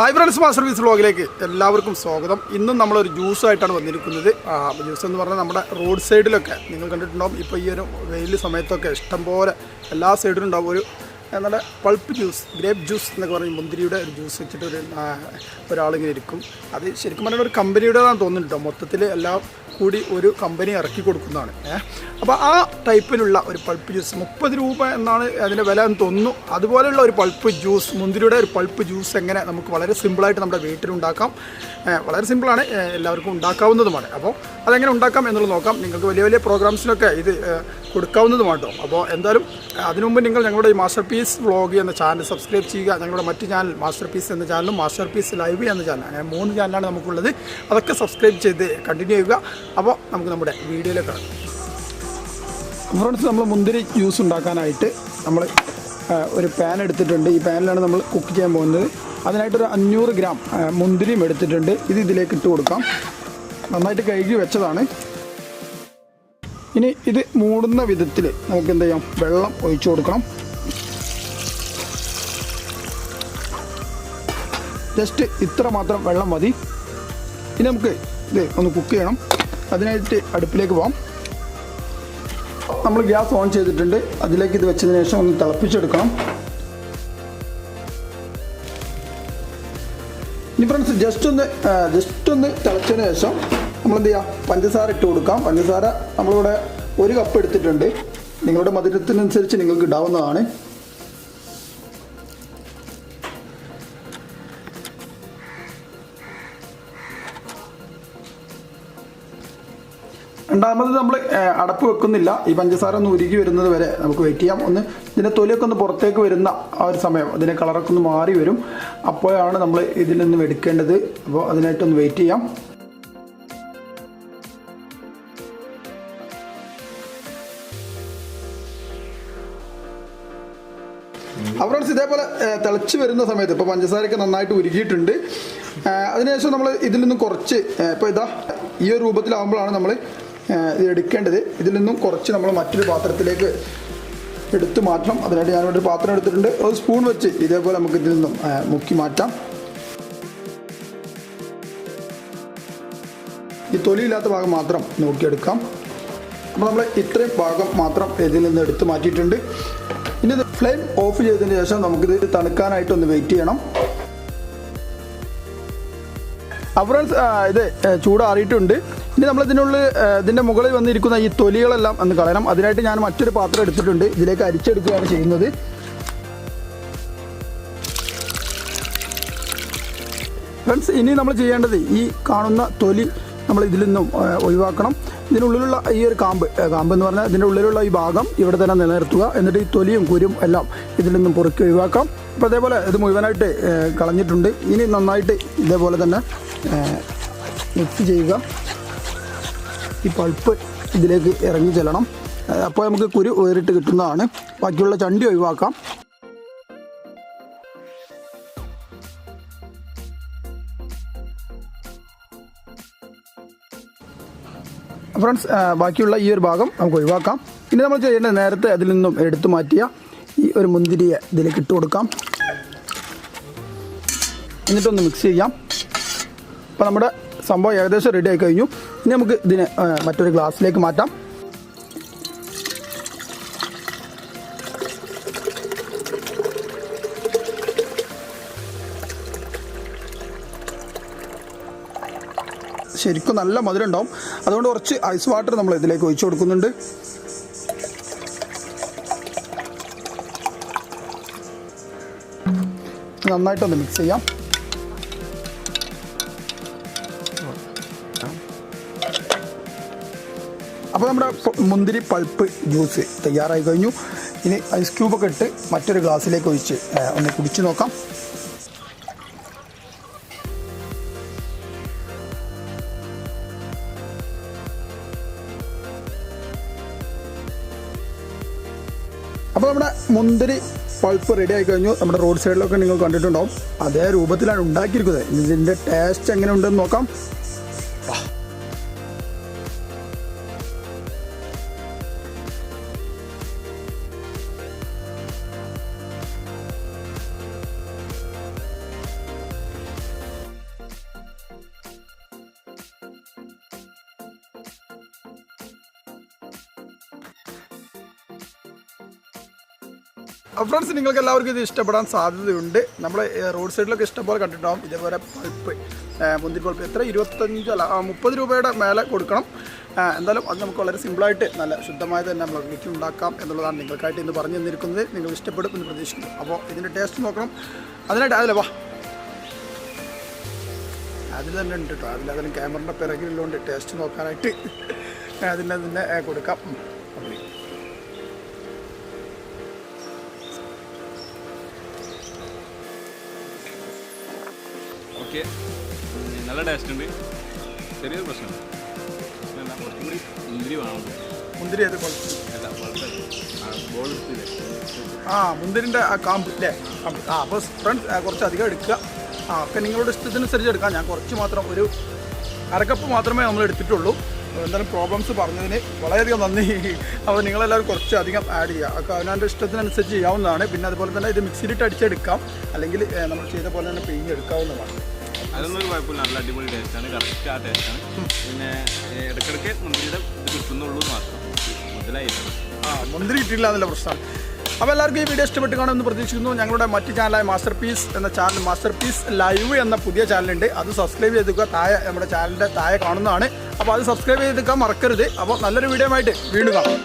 Hi friends master piece വ്ളോഗിലേക്ക് എല്ലാവർക്കും സ്വാഗതം. ഇന്നും നമ്മളൊരു ജ്യൂസായിട്ടാണ് വന്നിരിക്കുന്നത്. ജ്യൂസ് എന്ന് പറഞ്ഞാൽ നമ്മുടെ റോഡ് സൈഡിലൊക്കെ നിങ്ങൾ കണ്ടിട്ടുണ്ടാവും. ഇപ്പോൾ ഈ ഒരു വെയിൽ സമയത്തൊക്കെ ഇഷ്ടംപോലെ എല്ലാ സൈഡിലും ഉണ്ടാവും. ഒരു നല്ല പൾപ്പ് ജ്യൂസ് ഗ്രേപ്പ് ജ്യൂസ് എന്നൊക്കെ പറഞ്ഞ് മുന്തിരിയുടെ ഒരു ജ്യൂസ് വെച്ചിട്ട് ഒരു ഒരാളിങ്ങനെ ഇരിക്കും. അത് ശരിക്കും പറഞ്ഞാൽ ഒരു കമ്പനിയുടേതാണെന്ന് തോന്നുന്നുണ്ടോ മൊത്തത്തിൽ എല്ലാം കൂടി ഒരു കമ്പനി ഇറക്കി കൊടുക്കുന്നതാണ്. അപ്പോൾ ആ ടൈപ്പിലുള്ള ഒരു പൾപ്പ് ജ്യൂസ് മുപ്പത് രൂപ എന്നാണ് അതിന്റെ വില എന്ന് തോന്നുന്നു. അതുപോലെയുള്ള ഒരു പൾപ്പ് ജ്യൂസ് മുന്തിരിയുടെ ഒരു പൾപ്പ് ജ്യൂസ് എങ്ങനെ നമുക്ക് വളരെ സിമ്പിളായിട്ട് നമ്മുടെ വീട്ടിലുണ്ടാക്കാം വളരെ സിമ്പിളാണ് എല്ലാവർക്കും ഉണ്ടാക്കാവുന്നതുമാണ്. അപ്പോൾ അതെങ്ങനെ ഉണ്ടാക്കാം എന്നുള്ളത് നോക്കാം. നിങ്ങൾക്ക് വലിയ വലിയ പ്രോഗ്രാംസിനൊക്കെ ഇത് കൊടുക്കാവുന്നതുമാണ് കേട്ടോ. അപ്പോൾ എന്തായാലും അതിനുമുമ്പ് അതിനു മുമ്പ് നിങ്ങൾ ഞങ്ങളുടെ ഈ മാസ്റ്റർ പീസ് വ്ളോഗ് എന്ന ചാനൽ സബ്സ്ക്രൈബ് ചെയ്യുക. ഞങ്ങളുടെ മറ്റ് ചാനൽ മാസ്റ്റർ പീസ് എന്ന ചാനലും മാസ്റ്റർ പീസ് ലൈവ് എന്ന ചാനൽ അങ്ങനെ മൂന്ന് ചാനലാണ് നമുക്കുള്ളത്. അതൊക്കെ സബ്സ്ക്രൈബ് ചെയ്ത് കണ്ടിന്യൂ ചെയ്യുക. അപ്പോൾ നമുക്ക് നമ്മുടെ വീഡിയോയിലേക്ക് കിടക്കാം. ഫ്രണ്ട്സ് നമ്മൾ മുന്തിരി ജ്യൂസ് ഉണ്ടാക്കാനായിട്ട് നമ്മൾ ഒരു പാൻ എടുത്തിട്ടുണ്ട്. ഈ പാനിലാണ് നമ്മൾ കുക്ക് ചെയ്യാൻ പോകുന്നത്. അതിനായിട്ടൊരു അഞ്ഞൂറ് ഗ്രാം മുന്തിരിയും എടുത്തിട്ടുണ്ട്. ഇത് ഇതിലേക്ക് ഇട്ട് കൊടുക്കാം. നന്നായിട്ട് കഴുകി വെച്ചതാണ്. ഇനി ഇത് മൂടുന്ന വിധത്തിൽ നമുക്ക് എന്ത് ചെയ്യാം? വെള്ളം ഒഴിച്ചു കൊടുക്കണം. ജസ്റ്റ് ഇത്ര മാത്രം വെള്ളം മതി. ഇനി നമുക്ക് ഇത് ഒന്ന് കുക്ക് ചെയ്യണം. അതിനായിട്ട് അടുപ്പിലേക്ക് പോകാം നമ്മൾ ഗ്യാസ് ഓൺ ചെയ്തിട്ടുണ്ട്. അതിലേക്ക് ഇത് വെച്ചതിന് ശേഷം ഒന്ന് തിളപ്പിച്ചെടുക്കണം. ഇനി ഫ്രണ്ട്സ് ജസ്റ്റ് ഒന്ന് ജസ്റ്റ് ഒന്ന് തിളച്ചതിന് ശേഷം നമ്മൾ എന്ത് ചെയ്യാം? പഞ്ചസാര ഇട്ട് കൊടുക്കാം. പഞ്ചസാര നമ്മളിവിടെ ഒരു കപ്പ് എടുത്തിട്ടുണ്ട്. നിങ്ങളുടെ മധുരത്തിനനുസരിച്ച് നിങ്ങൾക്ക് ഇടാവുന്നതാണ്. രണ്ടാമത് നമ്മൾ അടപ്പ് വെക്കുന്നില്ല. ഈ പഞ്ചസാര ഒന്ന് ഉരുകി വരുന്നത് വരെ നമുക്ക് വെയിറ്റ് ചെയ്യാം. ഒന്ന് ഇതിന്റെ തൊലിയൊക്കെ ഒന്ന് പുറത്തേക്ക് വരുന്ന ആ ഒരു സമയം അതിന്റെ കളറൊക്കെ ഒന്ന് മാറി വരും. അപ്പോഴാണ് നമ്മൾ ഇതിൽ നിന്ന് എടുക്കേണ്ടത്. അപ്പോൾ അതിനായിട്ടൊന്ന് വെയിറ്റ് ചെയ്യാം. ഫ്രണ്ട്സ് ഇതേപോലെ തിളച്ച് വരുന്ന സമയത്ത് ഇപ്പോൾ പഞ്ചസാരയൊക്കെ നന്നായിട്ട് ഉരുകിയിട്ടുണ്ട്. അതിനുശേഷം നമ്മൾ ഇതിൽ നിന്ന് കുറച്ച് ഇപ്പോൾ ഇതാ ഈ ഒരു രൂപത്തിലാവുമ്പോഴാണ് നമ്മൾ ഇത് എടുക്കേണ്ടത്. ഇതിൽ നിന്നും കുറച്ച് നമ്മൾ മറ്റൊരു പാത്രത്തിലേക്ക് എടുത്ത് മാറ്റണം. അതിനായിട്ട് ഞാൻ ഒരു പാത്രം എടുത്തിട്ടുണ്ട്. ഒരു സ്പൂൺ വെച്ച് ഇതേപോലെ നമുക്ക് ഇതിൽ നിന്നും മുക്കി മാറ്റാം. ഈ തൊലിയില്ലാത്ത ഭാഗം മാത്രം നോക്കിയെടുക്കാം. അപ്പോൾ നമ്മൾ ഇത്രയും ഭാഗം മാത്രം ഇതിൽ നിന്ന് എടുത്ത് മാറ്റിയിട്ടുണ്ട്. ഇനി ഫ്ലെയിം ഓഫ് ചെയ്തതിന് ശേഷം നമുക്കിത് തണുക്കാനായിട്ടൊന്ന് വെയിറ്റ് ചെയ്യണം. അപ്പോൾ ഫ്രണ്ട്സ് ഇത് ചൂടാറിയിട്ടുണ്ട്. ഇനി ഏ, ഇതിന്റെ മുകളിൽ വന്നിരിക്കുന്ന ഈ തൊലികളെല്ലാം ഒന്ന് കളയണം. അതിനായിട്ട് ഞാൻ മറ്റൊരു പാത്രം എടുത്തിട്ടുണ്ട്. ഇതിലേക്ക് അരിച്ചെടുക്കുകയാണ് ചെയ്യുന്നത്. ഫ്രണ്ട്സ് ഇനി നമ്മൾ ചെയ്യേണ്ടത് ഈ കാണുന്ന തൊലി നമ്മൾ ഇതിൽ നിന്നും ഒഴിവാക്കണം. ഇതിനുള്ളിലുള്ള ഈ ഒരു കാമ്പ് കാമ്പ് എന്ന് പറഞ്ഞാൽ ഇതിന്റെ ഉള്ളിലുള്ള ഈ ഭാഗം ഇവിടെ തന്നെ നിലനിർത്തുക. എന്നിട്ട് ഈ തൊലിയും കുരും എല്ലാം ഇതിൽ നിന്നും പൊറുക്കി ഒഴിവാക്കാം അപ്പോൾ അതേപോലെ ഇത് മുഴുവനായിട്ട് കളഞ്ഞിട്ടുണ്ട്. ഇനി നന്നായിട്ട് ഇതേപോലെ തന്നെ മിക്സ് ചെയ്യുക. ഈ പൾപ്പ് ഇതിലേക്ക് ഇറങ്ങി ചെല്ലണം. അപ്പോൾ നമുക്ക് കുരു വേറിട്ട് കിട്ടുന്നതാണ്. ബാക്കിയുള്ള ചണ്ടി ഒഴിവാക്കാം. ഫ്രണ്ട്സ് ബാക്കിയുള്ള ഈ ഒരു ഭാഗം നമുക്ക് ഒഴിവാക്കാം. ഇനി നമ്മൾ ചെയ്യേണ്ടത് നേരത്തെ അതിൽ നിന്നും എടുത്തു മാറ്റിയ ഈ ഒരു മുന്തിരിയെ ഇതിലേക്ക് ഇട്ട് കൊടുക്കാം. എന്നിട്ടൊന്ന് മിക്സ് ചെയ്യാം. അപ്പോൾ നമ്മുടെ സംഭവം ഏകദേശം റെഡി ആയി കഴിഞ്ഞു. ഇനി നമുക്ക് ഇതിനെ മറ്റൊരു ഗ്ലാസ്സിലേക്ക് മാറ്റാം. ശരിക്കും നല്ല മധുരം ഉണ്ടാവും. അതുകൊണ്ട് കുറച്ച് ഐസ് വാട്ടർ നമ്മൾ ഇതിലേക്ക് ഒഴിച്ചു കൊടുക്കുന്നുണ്ട്. നന്നായിട്ടൊന്ന് മിക്സ് ചെയ്യാം. നമ്മുടെ മുന്തിരി പൾപ്പ് ജ്യൂസ് തയ്യാറായി കഴിഞ്ഞു. ഇനി ഐസ് ക്യൂബൊക്കെ ഇട്ട് മറ്റൊരു ഗ്ലാസ്സിലേക്ക് ഒഴിച്ച് ഒന്ന് കുടിച്ച് നോക്കാം. അപ്പോൾ നമ്മുടെ മുന്തിരി പൾപ്പ് റെഡി ആയി കഴിഞ്ഞു. നമ്മുടെ റോഡ് സൈഡിലൊക്കെ നിങ്ങൾ കണ്ടിട്ടുണ്ടാവും. അതേ രൂപത്തിലാണ് ഉണ്ടാക്കിയിരിക്കുന്നത്. ഇതിന്റെ ടേസ്റ്റ് എങ്ങനെ ഉണ്ടെന്ന് നോക്കാം. ഫ്രണ്ട്സ് നിങ്ങൾക്ക് എല്ലാവർക്കും ഇത് ഇഷ്ടപ്പെടാൻ സാധ്യതയുണ്ട്. നമ്മൾ റോഡ് സൈഡിലൊക്കെ ഇഷ്ടംപോലെ കണ്ടിട്ടുണ്ടാകും ഇതേപോലെ പൾപ്പ് മുന്തിരി പൾപ്പ്. എത്ര? ഇരുപത്തഞ്ച് അല്ല മുപ്പത് രൂപയുടെ മേലെ കൊടുക്കണം. എന്തായാലും അത് നമുക്ക് വളരെ സിമ്പിളായിട്ട് നല്ല ശുദ്ധമായത് തന്നെ നമ്മൾ വീട്ടിൽ ഉണ്ടാക്കാം എന്നുള്ളതാണ് നിങ്ങൾക്കായിട്ട് ഇന്ന് പറഞ്ഞു തന്നിരിക്കുന്നത്. നിങ്ങൾ ഇഷ്ടപ്പെടും എന്ന് പ്രതീക്ഷിക്കുന്നു. അപ്പോൾ ഇതിന്റെ ടേസ്റ്റ് നോക്കണം. അതിനായിട്ട് അതിലെ വാ. അതിൽ തന്നെ ഉണ്ട് കേട്ടോ അതിലതിലും ക്യാമറയുടെ പിറകിലുള്ളതുകൊണ്ട് ടേസ്റ്റ് നോക്കാനായിട്ട് അതിനെ തന്നെ കൊടുക്കാം. ഓക്കെ. നല്ല ടേസ്റ്റ് ഉണ്ട്. ചെറിയൊരു പ്രശ്നം പ്രശ്നമല്ല. കുറച്ചും കൂടി മുന്തിരി വേണം. മുന്തിരി ഏത് ക്വാളിറ്റി അല്ല ബോൾ എടുത്തില്ലേ ആ മുന്തിരിന്റെ ആ കാമ്പ് അല്ലേ കാമ്പ് ആ അപ്പോൾ ഫ്രണ്ട്സ് കുറച്ച് അധികം എടുക്കുക. ആ ഒക്കെ നിങ്ങളുടെ ഇഷ്ടത്തിനനുസരിച്ച് എടുക്കാം. ഞാൻ കുറച്ച് മാത്രം ഒരു അരക്കപ്പ് മാത്രമേ നമ്മൾ എടുത്തിട്ടുള്ളൂ. എന്തായാലും പ്രോബ്ലംസ് പറഞ്ഞതിന് വളരെയധികം നന്ദി. അപ്പോൾ നിങ്ങളെല്ലാവരും കുറച്ച് അധികം ആഡ് ചെയ്യുക. ഒക്കെ അവനവന്റെ ഇഷ്ടത്തിനനുസരിച്ച് ചെയ്യാവുന്നതാണ്. പിന്നെ അതുപോലെ തന്നെ ഇത് മിക്സിയിലിട്ട് അടിച്ചെടുക്കാം. അല്ലെങ്കിൽ നമ്മൾ ചെയ്ത പോലെ തന്നെ പിഴിഞ്ഞെടുക്കാവുന്നതാണ്. അതൊന്നും ഒരു കുഴപ്പമില്ല. നല്ല അടിപൊളി ടേസ്റ്റാണ് കറക്റ്റ് ആ ടേസ്റ്റാണ് പിന്നെ ഇടയ്ക്കിടയ്ക്ക് മുന്തിരിയുടെ ഇത് കിട്ടുന്നുള്ളൂ മാത്രം. മുതലായില്ല ആ മുന്തിരി കിട്ടിയില്ല എന്നുള്ള പ്രശ്നമാണ് അപ്പോൾ എല്ലാവർക്കും ഈ വീഡിയോ ഇഷ്ടപ്പെട്ട് കാണുമെന്ന് പ്രതീക്ഷിക്കുന്നു. ഞങ്ങളുടെ മറ്റ് ചാനലായ മാസ്റ്റർ പീസ് എന്ന ചാനൽ മാസ്റ്റർ പീസ് ലൈവ് എന്ന പുതിയ ചാനലുണ്ട് അത് സബ്സ്ക്രൈബ് ചെയ്തെടുക്കുക താഴെ നമ്മുടെ ചാനലിന്റെ താഴെ കാണുന്നതാണ്. അപ്പോൾ അത് സബ്സ്ക്രൈബ് ചെയ്തെടുക്കാൻ മറക്കരുത്. അപ്പോൾ നല്ലൊരു വീഡിയോ ആയിട്ട് വീണ്ടും കാണാം.